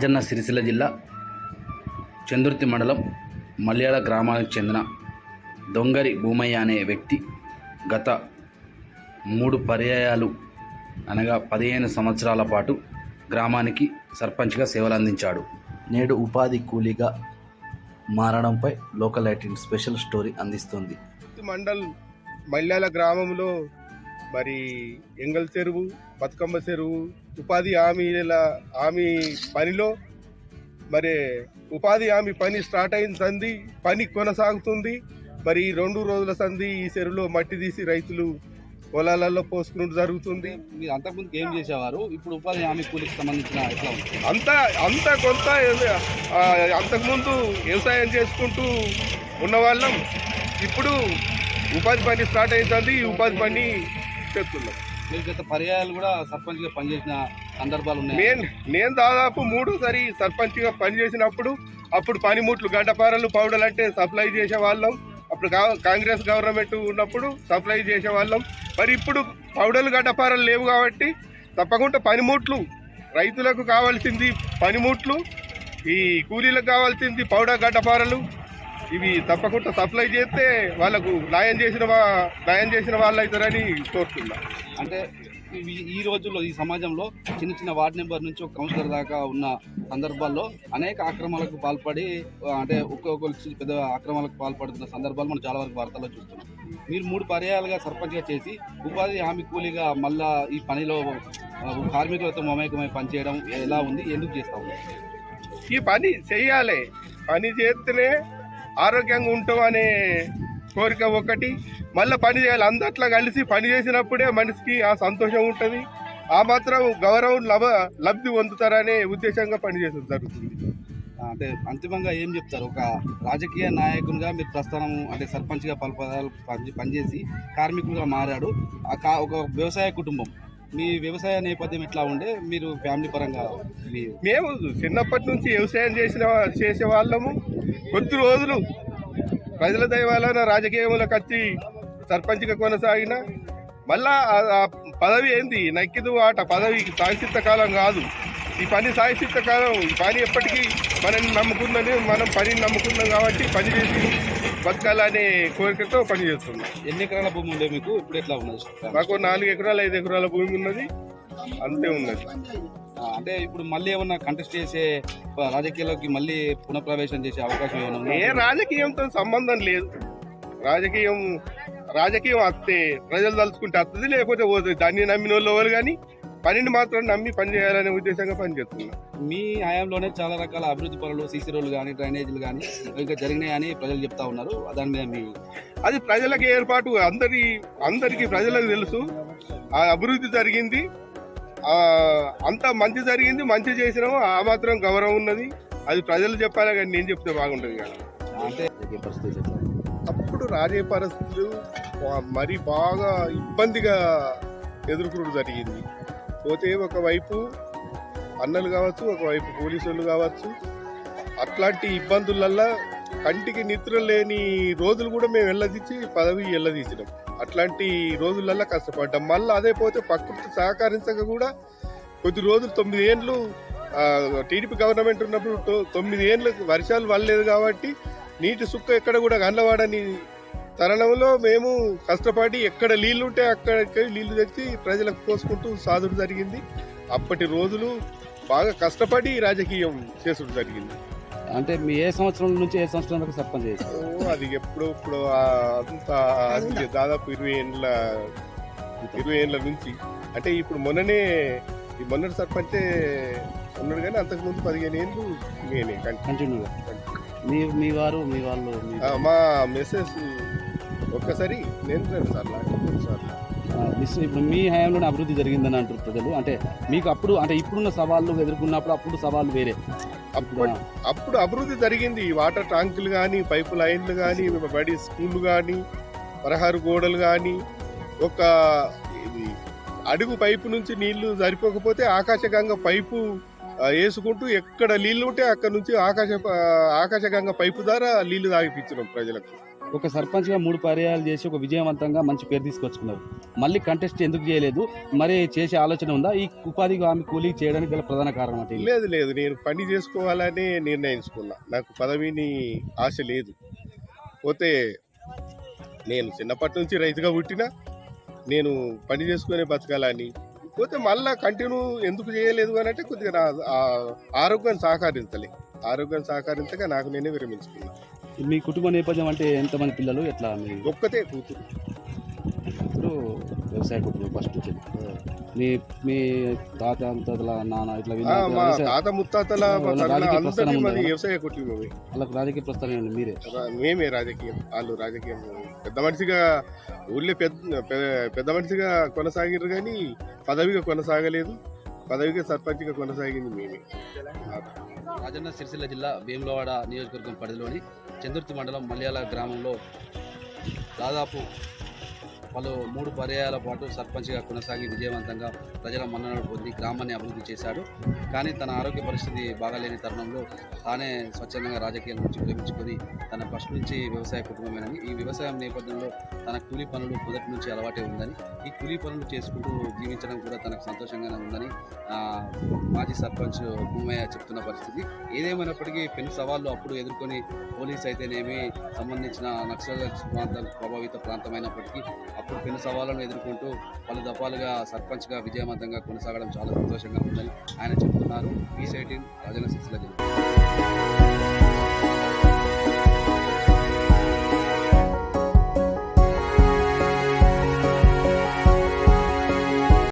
రాజన్న సిరిసిల్ల జిల్లా చందుర్తి మండలం మలయాళ గ్రామానికి చెందిన దొంగరి భూమయ్య అనే వ్యక్తి గత మూడు పర్యాయాలు అనగా పదిహేను సంవత్సరాల పాటు గ్రామానికి సర్పంచ్గా సేవలు అందించాడు. నేడు ఉపాధి కూలీగా మారడంపై లోకల్ ఐటీ స్పెషల్ స్టోరీ అందిస్తుంది. మండల్ మల్యాల గ్రామంలో మరి ఎంగల్ చెరువు బతుకమ్మ చెరువు ఉపాధి హామీల హామీ పనిలో మరి ఉపాధి హామీ పని స్టార్ట్ అయిన సంది పని కొనసాగుతుంది. మరి ఈ రెండు రోజుల సంది ఈ చెరువులో మట్టి తీసి రైతులు పొలాలలో పోసుకున్నట్టు జరుగుతుంది. మీరు అంతకుముందు ఏం చేసేవారు? ఇప్పుడు ఉపాధి హామీ కూలికి సంబంధించిన ఎట్లా అంత అంత కొంత అంతకుముందు వ్యవసాయం చేసుకుంటూ ఉన్నవాళ్ళం. ఇప్పుడు ఉపాధి పని స్టార్ట్ అవుతుంది ఈ ఉపాధి పని చేస్తున్నాం మీరు గత పర్యాయాలు కూడా సర్పంచ్గా పనిచేసిన సందర్భాలు ఉన్నాయి? నేను నేను దాదాపు మూడోసారి సర్పంచ్గా పనిచేసినప్పుడు అప్పుడు పనిముట్లు గడ్డపారలు పౌడర్లు అంటే సప్లై చేసే వాళ్ళం అప్పుడు కాంగ్రెస్ గవర్నమెంట్ ఉన్నప్పుడు సప్లై చేసే వాళ్ళం మరి ఇప్పుడు పౌడర్లు గడ్డపారలు లేవు కాబట్టి తప్పకుండా పనిముట్లు రైతులకు కావాల్సింది పనిముట్లు ఈ కూలీలకు కావాల్సింది పౌడర్ గడ్డపారలు ఇవి తప్పకుండా సప్లై చేస్తే వాళ్ళకు న్యాయం చేసిన న్యాయం చేసిన వాళ్ళు అవుతారని కోరుతున్నా. అంటే ఈ- రోజుల్లో ఈ సమాజంలో చిన్న చిన్న వార్డు నెంబర్ నుంచి ఒక కౌన్సిలర్ దాకా ఉన్న సందర్భాల్లో అనేక ఆక్రమణలకు పాల్పడి అంటే ఒక్కొక్కరు పెద్ద ఆక్రమణలకు పాల్పడుతున్న సందర్భాలు మనం చాలా వరకు వార్తల్లో చూస్తున్నాం. మీరు మూడు పర్యాయాలుగా సర్పంచ్గా చేసి ఉపాధి హామీ కూలీగా మళ్ళా ఈ పనిలో కార్మికులతో మమేకమై పనిచేయడం ఎలా ఉంది? ఎందుకు చేస్తా ఈ పని చెయ్యాలి. పని చేస్తేనే ఆరోగ్యంగా ఉంటాం అనే కోరిక ఒకటి. మళ్ళీ పని చేయాలి. అందట్లో కలిసి పని చేసినప్పుడే మనిషికి ఆ సంతోషం ఉంటుంది. ఆ మాత్రం గౌరవం లభ లబ్ధి పొందుతారనే ఉద్దేశంగా పనిచేయడం జరుగుతుంది. అంటే అంతిమంగా ఏం చెప్తారు? ఒక రాజకీయ నాయకునిగా మీరు ప్రస్థానం అంటే సర్పంచ్గా పలు పదాలు పని- పనిచేసి కార్మికులుగా మారాడు. ఆ కా ఒక వ్యవసాయ కుటుంబం. మీ వ్యవసాయ నేపథ్యం ఎట్లా ఉండే? మీరు ఫ్యామిలీ పరంగా మేము చిన్నప్పటి నుంచి వ్యవసాయం చేసిన చేసే వాళ్ళము. కొద్ది రోజులు ప్రజల దైవాలన రాజకీయములకు వచ్చి సర్పంచ్గా కొనసాగిన. మళ్ళా ఆ- పదవి ఏంది? నక్కిదు ఆట పదవి సాయసిత్త కాలం కాదు. ఈ పని సాయసిత్త కాలం ఈ పని ఎప్పటికీ మనల్ని నమ్ముకుందని మనం పనిని నమ్ముకున్నాం కాబట్టి పని చేసి బతకాలనే కోరికతో పని చేస్తున్నాం. ఎన్ని ఎకరాల భూమి ఉండే మీకు? ఇప్పుడు ఎట్లా ఉన్నది? మాకు నాలుగు ఎకరాలు ఐదు ఎకరాల భూమి ఉన్నది. అంతే ఉన్నది. అంటే ఇప్పుడు మళ్ళీ ఏమన్నా కంటెస్ట్ చేసే రాజకీయాల్లోకి మళ్ళీ పునఃప్రవేశం చేసే అవకాశం ఏమైనా ఏ? రాజకీయంతో సంబంధం లేదు. రాజకీయం రాజకీయం అత్తే ప్రజలు తలుచుకుంటే వస్తుంది లేకపోతే పోతుంది దాన్ని నమ్మిన వాళ్ళు ఎవరు కానీ పనిని మాత్రం నమ్మి పని చేయాలనే ఉద్దేశంగా పనిచేస్తున్నా మీ హయాంలోనే చాలా రకాల అభివృద్ధి పనులు సీసీ రోడ్లు కానీ డ్రైనేజీలు కానీ ఇంకా జరిగినాయని ప్రజలు చెప్తా ఉన్నారు. దాని మీద మీ అది ప్రజలకు ఏర్పాటు అందరి అందరికీ ప్రజలకు తెలుసు. ఆ అభివృద్ధి జరిగింది. ఆ అంత మంచి జరిగింది మంచి చేసినాము. ఆ మాత్రం గౌరవం ఉన్నది. అది ప్రజలు చెప్పాలి కానీ నేను చెప్తే బాగుంటుంది కదా. అంటే? అప్పుడు రాజే పరిస్థితులు మరి బాగా ఇబ్బందిగా ఎదుర్కొనడం జరిగింది. పోతే ఒకవైపు అన్నలు కావచ్చు ఒకవైపు పోలీసులు కావచ్చు. అట్లాంటి ఇబ్బందులల్లా కంటికి నిద్ర లేని రోజులు కూడా మేము వెళ్ళదీసి పదవి వెళ్ళదీసినాం అట్లాంటి రోజులల్లా కష్టపడ్డాం. మళ్ళీ అదే పోతే ప్రకృతి సహకరించక కూడా కొద్ది రోజులు తొమ్మిది ఏండ్లు టీడీపీ గవర్నమెంట్ ఉన్నప్పుడు తొమ్మిది ఏండ్లు వర్షాలు పడలేదు కాబట్టి నీటి సుక్క ఎక్కడ కూడా కనవాడని తరుణంలో మేము కష్టపడి ఎక్కడ నీళ్ళు ఉంటే అక్కడ నీళ్ళు తెచ్చి ప్రజలకు పోసుకుంటూ సాధుడు జరిగింది. అప్పటి రోజులు బాగా కష్టపడి రాజకీయం చేసుడు జరిగింది. అంటే మీ ఏ సంవత్సరం నుంచి ఏ సంవత్సరం వరకు సర్పంచ్ చేశారు? ఓ, అది ఎప్పుడు ఇప్పుడు ఆ అంత అది దాదాపు ఇరవై ఏండ్ల ఇరవై ఏండ్ల నుంచి. అంటే ఇప్పుడు మొన్ననే ఈ మొన్నటి సర్పంచే ఉన్నాడు కానీ అంతకు ముందు పదిహేను ఏళ్ళు నేనే కంటి- కంటిన్యూగా. మీ మీ వారు మీ వాళ్ళు మా మెసేజ్ ఒక్కసారి నేను రెండు సార్లు మూడు సార్లు. ఆ, మిస్ ఇప్పుడు మీ హయాంలోనే అభివృద్ధి జరిగిందని అంటారు ప్రజలు. అంటే మీకు అప్పుడు అంటే ఇప్పుడున్న సవాళ్ళు ఎదుర్కొన్నప్పుడు అప్పుడు సవాళ్ళు వేరే. అప్పటి అప్పుడు అభివృద్ధి జరిగింది. ఈ వాటర్ ట్యాంకులు కానీ పైపు లైన్లు కానీ బడి స్కూళ్ళు కానీ పదహారు గోడలు కానీ ఒక ఇది అడుగు పైపు నుంచి నీళ్ళు సరిపోకపోతే ఆకాశగంగ పైపు వేసుకుంటూ ఎక్కడ నీళ్ళు ఉంటే అక్కడ నుంచి ఆకాశ ఆకాశగంగా పైపు ద్వారా నీళ్ళు తాగిపించినాం ప్రజలకు. ఒక సర్పంచ్గా మూడు పర్యాయాలు చేసి ఒక విజయవంతంగా మంచి పేరు తీసుకొచ్చుకున్నారు. మళ్ళీ కంటెస్ట్ ఎందుకు చేయలేదు? మరి చేసే ఆలోచన ఉందా? ఈ ఉపాధి హామీ కూలీ చేయడానికి గల ప్రధాన కారణం అంటే లేదు లేదు. నేను పని చేసుకోవాలని నిర్ణయించుకున్నా. నాకు పదవిని ఆశ లేదు. పోతే నేను చిన్నప్పటి నుంచి రైతుగా పుట్టినా నేను పని చేసుకునే బతకాలని. పోతే మళ్ళా కంటిన్యూ ఎందుకు చేయలేదు అని అంటే కొద్దిగా నా ఆరోగ్యం సహకరించలే. ఆరోగ్యం సహకరించగా నాకు నేనే విరమించుకున్నాను మీ కుటుంబ నేపథ్యం అంటే ఎంతమంది పిల్లలు? ఎట్లా మీ ఒక్కతే కూతురు. కూతురు వ్యవసాయ కుటుంబం ఫస్ట్ నుంచి. మీ మీ తాత అంతల నాన్న ఇట్లా మా తాత ముత్తాతల రాజకీయ ప్రస్థానం ఉందా? వ్యవసాయ కుటుంబమే వాళ్ళకి రాజకీయ ప్రస్థానం మీరే. మేమే రాజకీయం. వాళ్ళు రాజకీయం పెద్ద మనిషిగా ఊళ్ళో పెద్ద పెద్ద మనిషిగా కొనసాగిరు కానీ పదవిగా కొనసాగలేదు. పదవికి సర్పంచ్గా కొనసాగింది మేమే. రాజన్న సిరిసిల్ల జిల్లా భీమలవాడ నియోజకవర్గం పరిధిలోని చందుర్తి మండలం మల్యాల గ్రామంలో దాదాపు పలు మూడు పర్యాయాల పాటు సర్పంచ్గా కొనసాగి విజయవంతంగా ప్రజల మన్ననలు పొంది గ్రామాన్ని అభివృద్ధి చేశాడు. కానీ తన ఆరోగ్య పరిస్థితి బాగాలేని తరుణంలో తానే స్వచ్ఛందంగా రాజకీయాల నుంచి ప్రేమించుకొని తన ఫస్ట్ నుంచి వ్యవసాయ కుటుంబమేనని ఈ వ్యవసాయం నేపథ్యంలో తన కూలీ పనులు మొదటి నుంచి అలవాటే ఉందని ఈ కూలీ పనులు చేసుకుంటూ జీవించడం కూడా తనకు సంతోషంగానే ఉందని మాజీ సర్పంచ్ భూమయ్య చెప్తున్న పరిస్థితి. ఏదేమైనప్పటికీ పెను సవాళ్ళు అప్పుడు ఎదుర్కొని పోలీస్ అయితేనేమి సంబంధించిన నక్సల్ ప్రాంతం ప్రభావిత ప్రాంతమైనప్పటికీ అప్పుడు పెను సవాళ్ళను ఎదుర్కొంటూ పలు దఫాలుగా సర్పంచ్గా విజయవంతంగా కొనసాగడం చాలా సంతోషంగా ఉందని ఆయన చెప్తున్నారు. ఈ సైటిన్ రాజన్న సిరిసిల్ల